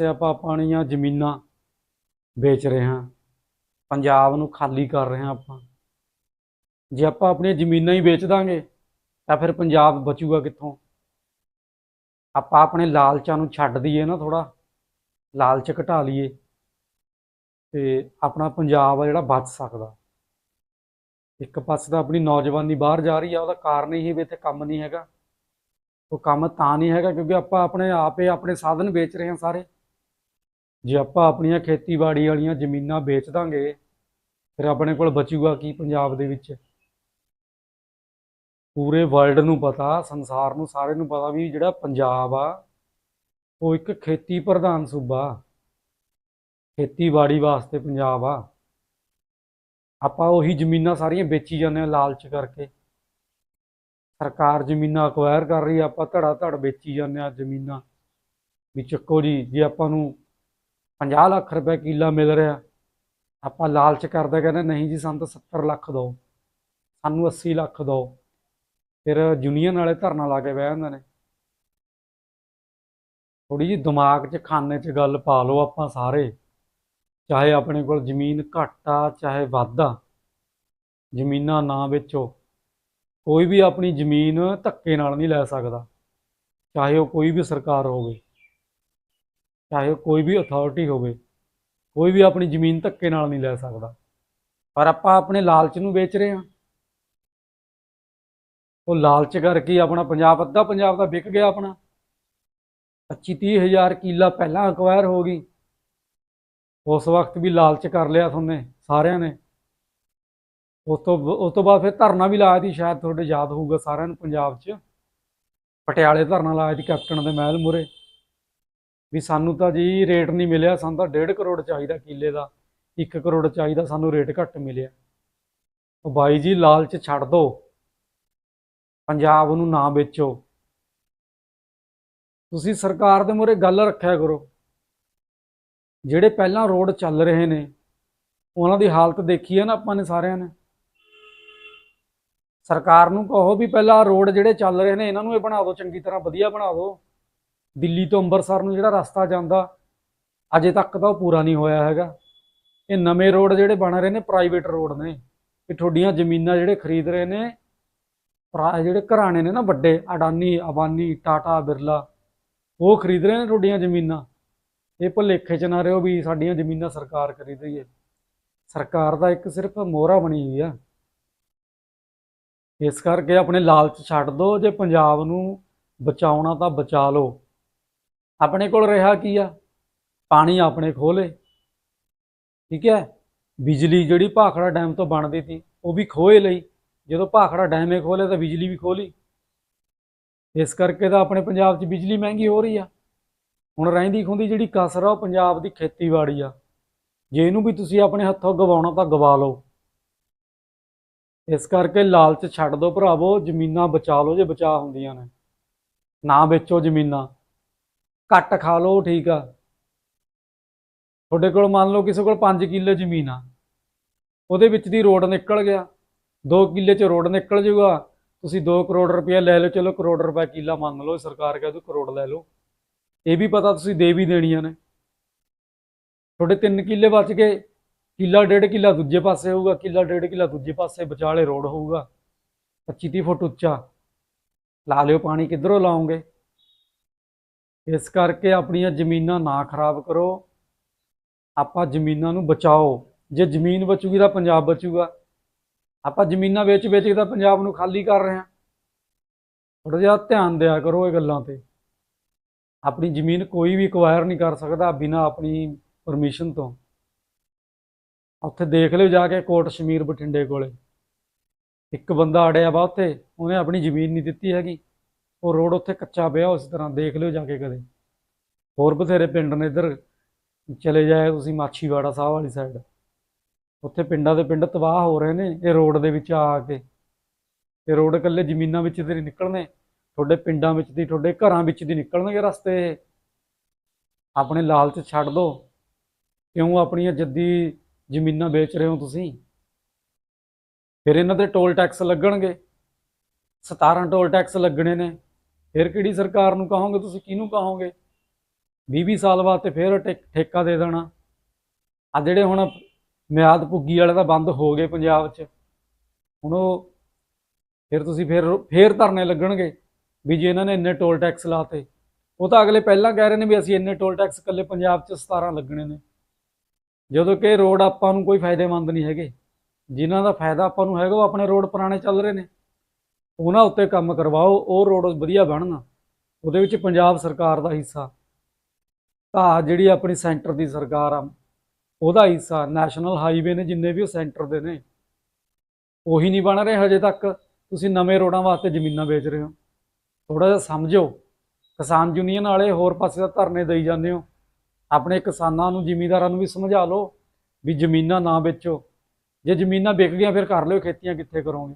ਪਾਸੇ ਆਪਾਂ ਆਪਣੀਆਂ ਜ਼ਮੀਨਾਂ ਵੇਚ ਰਹੇ ਹਾਂ। ਪੰਜਾਬ ਨੂੰ ਖਾਲੀ ਕਰ ਰਹੇ ਹਾਂ ਆਪਾਂ। ਜੇ ਆਪਾਂ ਆਪਣੀਆਂ ਜ਼ਮੀਨਾਂ ਹੀ ਵੇਚ ਦਾਂਗੇ, ਤਾਂ ਫਿਰ ਪੰਜਾਬ ਬਚੂਗਾ ਕਿੱਥੋਂ? ਆਪਾਂ ਆਪਣੇ ਲਾਲਚਾਂ ਨੂੰ ਛੱਡ ਦਈਏ ਨਾ ਥੋੜਾ ਲਾਲਚ ਘਟਾ ਲਈਏ ਤੇ ਆਪਣਾ ਪੰਜਾਬ ਆ ਜਿਹੜਾ ਬਚ ਸਕਦਾ। ਇੱਕ ਪਾਸੇ ਤਾਂ ਆਪਣੀ ਨੌਜਵਾਨੀ ਬਾਹਰ ਜਾ ਰਹੀ ਆ, ਉਹਦਾ ਕਾਰਨ ਹੀ ਵੀ ਇੱਥੇ ਕੰਮ ਨਹੀਂ ਹੈਗਾ। ਉਹ ਕੰਮ ਤਾਂ ਨਹੀਂ ਹੈਗਾ ਕਿਉਂਕਿ ਆਪਾਂ ਆਪਣੇ ਆਪੇ ਆਪਣੇ ਸਾਧਨ ਵੇਚ ਰਹੇ ਹਾਂ ਸਾਰੇ। ਜੇ ਆਪਾਂ ਆਪਣੀਆਂ ਖੇਤੀਬਾੜੀ ਵਾਲੀਆਂ ਜ਼ਮੀਨਾਂ ਵੇਚ ਦਾਂਗੇ, ਫਿਰ ਆਪਣੇ ਕੋਲ ਬਚੂਗਾ ਕੀ ਪੰਜਾਬ ਦੇ ਵਿੱਚ? ਪੂਰੇ ਵਰਲਡ ਨੂੰ ਪਤਾ, ਸੰਸਾਰ ਨੂੰ ਸਾਰੇ ਨੂੰ ਪਤਾ ਵੀ ਜਿਹੜਾ ਪੰਜਾਬ ਆ, ਉਹ ਇੱਕ ਖੇਤੀ ਪ੍ਰਧਾਨ ਸੂਬਾ। ਖੇਤੀਬਾੜੀ ਵਾਸਤੇ ਪੰਜਾਬ ਆ। ਆਪਾਂ ਉਹੀ ਜ਼ਮੀਨਾਂ ਸਾਰੀਆਂ ਵੇਚੀ ਜਾਂਦੇ ਆ ਲਾਲਚ ਕਰਕੇ। ਸਰਕਾਰ ਜ਼ਮੀਨਾਂ ਅਕਵਾਇਰ ਕਰ ਰਹੀ ਆ, ਆਪਾਂ ਧੜਾ ਧੜ ਵੇਚੀ ਜਾਂਦੇ ਆ ਜ਼ਮੀਨਾਂ। ਵੀ ਚੱਕੋ ਜੀ, ਜੇ ਆਪਾਂ ਨੂੰ 50 ਲੱਖ ਰੁਪਏ ਕਿੱਲਾ ਮਿਲ ਰਿਹਾ। ਆਪਾਂ ਲਾਲਚ ਕਰਦੇ ਕਹਿੰਦੇ, ਨਹੀਂ ਜੀ, ਸਾਨੂੰ ਤਾਂ 70 ਲੱਖ ਦਿਓ। ਸਾਨੂੰ 80 ਲੱਖ ਦਿਓ। ਫਿਰ ਯੂਨੀਅਨ ਵਾਲੇ ਧਰਨਾ ਲਾ ਕੇ ਬਹਿ ਜਾਂਦੇ ਨੇ। ਥੋੜੀ ਜਿਹੀ ਦਿਮਾਗ 'ਚ, ਖਾਨੇ 'ਚ ਗੱਲ ਪਾ ਲਓ ਆਪਾਂ ਸਾਰੇ। ਚਾਹੇ ਆਪਣੇ ਕੋਲ ਜ਼ਮੀਨ ਘੱਟ ਆ, ਚਾਹੇ ਵੱਧ ਆ, ਜ਼ਮੀਨਾਂ ਨਾ ਵੇਚੋ। ਕੋਈ ਵੀ ਆਪਣੀ ਜ਼ਮੀਨ ਧੱਕੇ ਨਾਲ ਨਹੀਂ ਲੈ ਸਕਦਾ। ਚਾਹੇ ਉਹ ਕੋਈ ਵੀ ਸਰਕਾਰ ਹੋਵੇ। ਚਾਹੇ ਉਹ ਕੋਈ ਵੀ ਅਥਾਰਟੀ ਹੋਵੇ, ਕੋਈ ਵੀ ਆਪਣੀ ਜ਼ਮੀਨ ਧੱਕੇ ਨਾਲ ਨਹੀਂ ਲੈ ਸਕਦਾ। ਪਰ ਆਪਾਂ ਆਪਣੇ ਲਾਲਚ ਨੂੰ ਵੇਚ ਰਹੇ ਹਾਂ। ਉਹ ਲਾਲਚ ਕਰਕੇ ਆਪਣਾ ਪੰਜਾਬ, ਅੱਧਾ ਪੰਜਾਬ ਦਾ ਵਿਕ ਗਿਆ ਆਪਣਾ। 25 30 ਹਜ਼ਾਰ ਕਿੱਲਾ ਪਹਿਲਾਂ ਅਕਵਾਇਰ ਹੋ ਗਈ। ਉਸ ਵਕਤ ਵੀ ਲਾਲਚ ਕਰ ਲਿਆ ਤੁਹਾਨੂੰ ਸਾਰਿਆਂ ਨੇ। ਉਸ ਤੋਂ ਉਸ ਤੋਂ ਬਾਅਦ ਫਿਰ ਧਰਨਾ ਵੀ ਲਾਇਆ ਸੀ, ਸ਼ਾਇਦ ਤੁਹਾਡੇ ਯਾਦ ਹੋਊਗਾ ਸਾਰਿਆਂ ਨੂੰ ਪੰਜਾਬ 'ਚ। ਪਟਿਆਲੇ ਧਰਨਾ ਲਾਇਆ ਸੀ ਕੈਪਟਨ ਦੇ ਮਹਿਲ ਮੁਰੇ ਵੀ ਸਾਨੂੰ ਤਾਂ ਜੀ ਰੇਟ ਨਹੀਂ ਮਿਲਿਆ, ਸਾਨੂੰ ਤਾਂ 1.5 ਕਰੋੜ ਚਾਹੀਦਾ ਕਿੱਲੇ ਦਾ 1 ਕਰੋੜ ਚਾਹੀਦਾ, ਸਾਨੂੰ ਰੇਟ ਘੱਟ ਮਿਲਿਆ। ਉਹ ਬਾਈ ਜੀ ਲਾਲਚ ਛੱਡ ਦੋ, ਪੰਜਾਬ ਨੂੰ ਨਾ ਵੇਚੋ। ਤੁਸੀਂ ਸਰਕਾਰ ਦੇ ਮੂਹਰੇ ਗੱਲ ਰੱਖਿਆ ਕਰੋ। ਜਿਹੜੇ ਪਹਿਲਾਂ ਰੋਡ ਚੱਲ ਰਹੇ ਨੇ, ਉਹਨਾਂ ਦੀ ਹਾਲਤ ਦੇਖੀ ਹੈ ਨਾ ਆਪਾਂ ਨੇ ਸਾਰਿਆਂ ਨੇ? ਸਰਕਾਰ ਨੂੰ ਕਹੋ ਵੀ ਪਹਿਲਾਂ ਰੋਡ ਜਿਹੜੇ ਚੱਲ ਰਹੇ ਨੇ, ਇਹਨਾਂ ਨੂੰ ਇਹ ਬਣਾ ਦਿਓ, ਚੰਗੀ ਤਰ੍ਹਾਂ ਵਧੀਆ ਬਣਾ ਦਿਓ। ਦਿੱਲੀ ਤੋਂ ਅੰਮ੍ਰਿਤਸਰ ਨੂੰ ਜਿਹੜਾ ਰਸਤਾ ਜਾਂਦਾ, ਅਜੇ ਤੱਕ ਤਾਂ ਉਹ ਪੂਰਾ ਨਹੀਂ ਹੋਇਆ ਹੈਗਾ। ਇਹ ਨਵੇਂ ਰੋਡ ਜਿਹੜੇ ਬਣ ਰਹੇ ਨੇ ਪ੍ਰਾਈਵੇਟ ਰੋਡ ਨੇ। ਇਹ ਤੁਹਾਡੀਆਂ ਜ਼ਮੀਨਾਂ ਜਿਹੜੇ ਖਰੀਦ ਰਹੇ ਨੇ ਪ੍ਰਾ- ਜਿਹੜੇ ਘਰਾਣੇ ਨੇ ਨਾ, ਵੱਡੇ, ਅਡਾਨੀ, ਅਬਾਨੀ, ਟਾਟਾ, ਬਿਰਲਾ, ਉਹ ਖਰੀਦ ਰਹੇ ਨੇ ਤੁਹਾਡੀਆਂ ਜ਼ਮੀਨਾਂ। ਇਹ ਭੁਲੇਖੇ 'ਚ ਨਾ ਰਹੋ ਵੀ ਸਾਡੀਆਂ ਜ਼ਮੀਨਾਂ ਸਰਕਾਰ ਖਰੀਦ ਰਹੀ ਹੈ। ਸਰਕਾਰ ਦਾ ਇੱਕ ਸਿਰਫ ਮੋਹਰਾ ਬਣੀ ਹੋਈ ਆ। ਇਸ ਕਰਕੇ ਆਪਣੇ ਲਾਲਚ ਛੱਡ ਦਿਓ, ਜੇ ਪੰਜਾਬ ਨੂੰ ਬਚਾਉਣਾ ਤਾਂ ਬਚਾ ਲਓ। ਆਪਣੇ ਕੋਲ ਰਿਹਾ ਕੀ ਆ? ਪਾਣੀ ਆਪਣੇ ਖੋਲੇ ਠੀਕ ਹੈ? ਬਿਜਲੀ ਜਿਹੜੀ ਭਾਖੜਾ ਡੈਮ ਤੋਂ ਬਣਦੀ ਸੀ, ਉਹ ਵੀ ਖੋਏ ਲਈ। ਜਦੋਂ ਭਾਖੜਾ ਡੈਮ ਹੀ ਖੋਲੇ ਤਾਂ ਬਿਜਲੀ ਵੀ ਖੋਲੀ ਇਸ ਕਰਕੇ ਤਾਂ ਆਪਣੇ ਪੰਜਾਬ 'ਚ ਬਿਜਲੀ ਮਹਿੰਗੀ ਹੋ ਰਹੀ ਆ। ਹੁਣ ਰਹਿੰਦੀ ਖੁੰਦੀ ਜਿਹੜੀ ਕਸਰ ਆ, ਉਹ ਪੰਜਾਬ ਦੀ ਖੇਤੀਬਾੜੀ ਆ। ਜੇ ਇਹਨੂੰ ਵੀ ਤੁਸੀਂ ਆਪਣੇ ਹੱਥੋਂ ਗਵਾਉਣਾ ਤਾਂ ਗਵਾ ਲਓ। ਇਸ ਕਰਕੇ ਲਾਲਚ ਛੱਡ ਦਿਓ ਭਰਾਵੋ, ਜ਼ਮੀਨਾਂ ਬਚਾ ਲਓ ਜੇ ਬਚਾ ਹੁੰਦੀਆਂ ਨੇ। ਨਾ ਵੇਚੋ ਜ਼ਮੀਨਾਂ। ਘੱਟ ਖਾ ਲਓ, ਠੀਕ ਆ। ਤੁਹਾਡੇ ਕੋਲ ਮੰਨ ਲਓ ਕਿਸੇ ਕੋਲ 5 ਕਿੱਲੇ ਜ਼ਮੀਨ ਆ। ਉਹਦੇ ਵਿੱਚ ਦੀ ਰੋਡ ਨਿਕਲ ਗਿਆ। 2 ਕਿੱਲੇ 'ਚ ਰੋਡ ਨਿਕਲ ਜਾਊਗਾ ਤੁਸੀਂ 2 ਕਰੋੜ ਰੁਪਏ ਲੈ ਲਓ, ਚਲੋ ਕਰੋੜ ਰੁਪਏ ਕਿੱਲਾ ਮੰਨ ਲਓ, ਸਰਕਾਰ ਕਹੇ ਤੂੰ ਕਰੋੜ ਲੈ ਲਓ। ਇਹ ਵੀ ਪਤਾ ਤੁਸੀਂ ਦੇ ਵੀ ਦੇਣੀਆਂ ਨੇ। ਤੁਹਾਡੇ 3 ਕਿੱਲੇ ਬਚ ਗਏ। ਕਿੱਲਾ ਡੇਢ ਕਿੱਲਾ ਦੂਜੇ ਪਾਸੇ ਹੋਊਗਾ। ਕਿੱਲਾ ਡੇਢ ਕਿੱਲਾ ਦੂਜੇ ਪਾਸੇ ਵਿਚਾਲੇ ਰੋਡ ਹੋਊਗਾ। 25 30 ਫੁੱਟ ਉੱਚਾ। ਲਾ ਲਿਓ ਪਾਣੀ, ਕਿੱਧਰੋਂ ਲਾਉਂਗੇ ਇਸ ਕਰਕੇ ਆਪਣੀਆਂ ਜ਼ਮੀਨਾਂ ਨਾ ਖਰਾਬ ਕਰੋ। ਆਪਾਂ ਜ਼ਮੀਨਾਂ ਨੂੰ ਬਚਾਓ। ਜੇ ਜ਼ਮੀਨ ਬਚੂਗੀ ਤਾਂ ਪੰਜਾਬ ਬਚੂਗਾ। ਆਪਾਂ ਜ਼ਮੀਨਾਂ ਵੇਚ ਵੇਚ ਕੇ ਤਾਂ ਪੰਜਾਬ ਨੂੰ ਖਾਲੀ ਕਰ ਰਹੇ ਹਾਂ। ਥੋੜਾ ਜਿਹਾ ਧਿਆਨ ਦਿਆ ਕਰੋ ਇਹ ਗੱਲਾਂ ਤੇ। ਆਪਣੀ ਜ਼ਮੀਨ ਕੋਈ ਵੀ ਅਕਵਾਇਰ ਨਹੀਂ ਕਰ ਸਕਦਾ ਬਿਨਾਂ ਆਪਣੀ ਪਰਮਿਸ਼ਨ ਤੋਂ। ਉੱਥੇ ਦੇਖ ਲਿਓ ਜਾ ਕੇ ਕੋਟ ਸ਼ਮੀਰ ਬਠਿੰਡੇ ਕੋਲੇ। ਇੱਕ ਬੰਦਾ ਅੜਿਆ ਵਾ ਉੱਥੇ, ਉਹਨੇ ਆਪਣੀ ਜ਼ਮੀਨ ਨਹੀਂ ਦਿੱਤੀ ਹੈਗੀ। ਉਹ ਰੋਡ ਉੱਥੇ ਕੱਚਾ ਪਿਆ, ਉਸ ਤਰ੍ਹਾਂ ਦੇਖ ਲਿਓ ਜਾ ਕੇ ਕਦੇ। ਹੋਰ ਬਥੇਰੇ ਪਿੰਡ ਨੇ ਇੱਧਰ, ਚਲੇ ਜਾਏ ਤੁਸੀਂ ਮਾਛੀਵਾੜਾ ਸਾਹਿਬ ਵਾਲੀ ਸਾਈਡ ਉੱਥੇ ਪਿੰਡਾਂ ਦੇ ਪਿੰਡ ਤਬਾਹ ਹੋ ਰਹੇ ਨੇ, ਇਹ ਰੋਡ ਦੇ ਵਿੱਚ ਆ ਕੇ। ਇਹ ਰੋਡ ਇਕੱਲੇ ਜ਼ਮੀਨਾਂ ਵਿੱਚ ਤੇ ਨਹੀਂ ਨਿਕਲਣੇ, ਤੁਹਾਡੇ ਪਿੰਡਾਂ ਵਿੱਚ ਦੀ, ਤੁਹਾਡੇ ਘਰਾਂ ਵਿੱਚ ਦੀ ਨਿਕਲਣਗੇ ਰਸਤੇ ਆਪਣੇ ਲਾਲਚ ਛੱਡ ਦਿਓ ਕਿਉਂ ਆਪਣੀਆਂ ਜੱਦੀ ਜ਼ਮੀਨਾਂ ਵੇਚ ਰਹੇ ਹੋ ਤੁਸੀਂ? ਫਿਰ ਇਹਨਾਂ ਤੇ ਟੋਲ ਟੈਕਸ ਲੱਗਣਗੇ। 17 ਟੋਲ ਟੈਕਸ ਲੱਗਣੇ ਨੇ। ਫਿਰ ਕਿਹੜੀ ਸਰਕਾਰ ਨੂੰ ਕਹੋਗੇ? ਤੁਸੀਂ ਕਿਹਨੂੰ ਕਹੋਗੇ? 20 ਸਾਲ ਬਾਅਦ ਤੇ ਫਿਰ ਠੇ- ਠੇਕਾ ਦੇ ਦੇਣਾ। ਆ ਜਿਹੜੇ ਹੁਣ ਮਿਆਦ ਪੁੱਗੀ ਵਾਲੇ ਤਾਂ ਬੰਦ ਹੋ ਗਏ ਪੰਜਾਬ 'ਚ। ਹੁਣ ਉਹ ਫਿਰ ਤੁਸੀਂ ਫਿਰ ਫਿਰ ਧਰਨੇ ਲੱਗਣਗੇ ਵੀ ਜੇ ਇਹਨਾਂ ਨੇ ਇੰਨੇ ਟੋਲ ਟੈਕਸ ਲਾਤੇ। ਉਹ ਤਾਂ ਅਗਲੇ ਪਹਿਲਾਂ ਕਹਿ ਰਹੇ ਨੇ ਵੀ ਅਸੀਂ ਇੰਨੇ ਟੋਲ ਟੈਕਸ ਇਕੱਲੇ ਪੰਜਾਬ 'ਚ 17 ਲੱਗਣੇ ਨੇ। ਜਦੋਂ ਕਿ ਰੋਡ ਆਪਾਂ ਨੂੰ ਕੋਈ ਫਾਇਦੇਮੰਦ ਨਹੀਂ ਹੈਗੇ। ਜਿਨ੍ਹਾਂ ਦਾ ਫਾਇਦਾ ਆਪਾਂ ਨੂੰ ਹੈਗਾ ਉਹ ਆਪਣੇ ਰੋਡ ਪੁਰਾਣੇ ਚੱਲ ਰਹੇ ਨੇ। ਉਹਨਾਂ ਉੱਤੇ ਕੰਮ ਕਰਵਾਓ, ਉਹ ਰੋਡ ਵਧੀਆ ਬਣਨ, ਉਹਦੇ ਵਿੱਚ ਪੰਜਾਬ ਸਰਕਾਰ ਦਾ ਹਿੱਸਾ। ਤਾਂ ਜਿਹੜੀ ਆਪਣੀ ਸੈਂਟਰ ਦੀ ਸਰਕਾਰ ਆ, ਉਹਦਾ ਹਿੱਸਾ, ਨੈਸ਼ਨਲ ਹਾਈਵੇ ਨੇ ਜਿੰਨੇ ਵੀ ਉਹ ਸੈਂਟਰ ਦੇ ਨੇ, ਉਹੀ ਨਹੀਂ ਬਣ ਰਹੇ ਹਜੇ ਤੱਕ। ਤੁਸੀਂ ਨਵੇਂ ਰੋਡਾਂ ਵਾਸਤੇ ਜ਼ਮੀਨਾਂ ਵੇਚ ਰਹੇ ਹੋ। ਥੋੜਾ ਜਿਹਾ ਸਮਝੋ, ਕਿਸਾਨ ਯੂਨੀਅਨ ਵਾਲੇ ਹੋਰ ਪਾਸੇ ਦਾ ਧਰਨੇ ਦੇਈ ਜਾਂਦੇ ਹੋ। ਆਪਣੇ ਕਿਸਾਨਾਂ ਨੂੰ, ਜ਼ਿਮੀਂਦਾਰਾਂ ਨੂੰ ਵੀ ਸਮਝਾ ਲਓ ਵੀ ਜ਼ਮੀਨਾਂ ਨਾ ਵੇਚੋ। ਜੇ ਜ਼ਮੀਨਾਂ ਵਿਕ ਗਈਆਂ, ਫਿਰ ਕਰ ਲਿਓ ਖੇਤੀਆਂ ਕਿੱਥੇ ਕਰੋਗੇ।